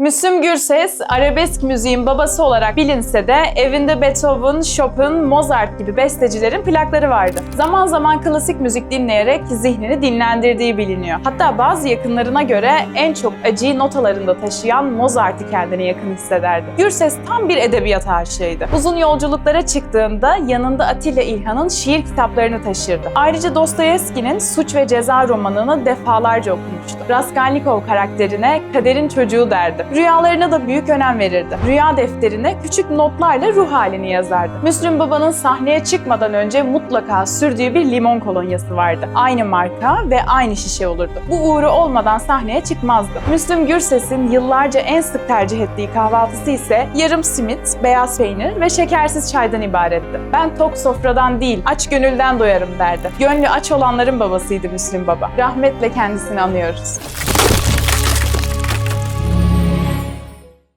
Müslüm Gürses, arabesk müziğin babası olarak bilinse de evinde Beethoven, Chopin, Mozart gibi bestecilerin plakları vardı. Zaman zaman klasik müzik dinleyerek zihnini dinlendirdiği biliniyor. Hatta bazı yakınlarına göre en çok acıyı notalarında taşıyan Mozart'ı kendine yakın hissederdi. Gürses tam bir edebiyat aşığıydı. Uzun yolculuklara çıktığında yanında Atilla İlhan'ın şiir kitaplarını taşırdı. Ayrıca Dostoyevski'nin Suç ve Ceza romanını defalarca okumuştu. Raskolnikov karakterine kaderin çocuğu derdi. Rüyalarına da büyük önem verirdi. Rüya defterine küçük notlarla ruh halini yazardı. Müslüm Baba'nın sahneye çıkmadan önce mutlaka sürdüğü bir limon kolonyası vardı. Aynı marka ve aynı şişe olurdu. Bu uğru olmadan sahneye çıkmazdı. Müslüm Gürses'in yıllarca en sık tercih ettiği kahvaltısı ise yarım simit, beyaz peynir ve şekersiz çaydan ibaretti. Ben tok sofradan değil, aç gönülden doyarım derdi. Gönlü aç olanların babasıydı Müslüm Baba. Rahmetle kendisini anıyoruz. görüşürüz.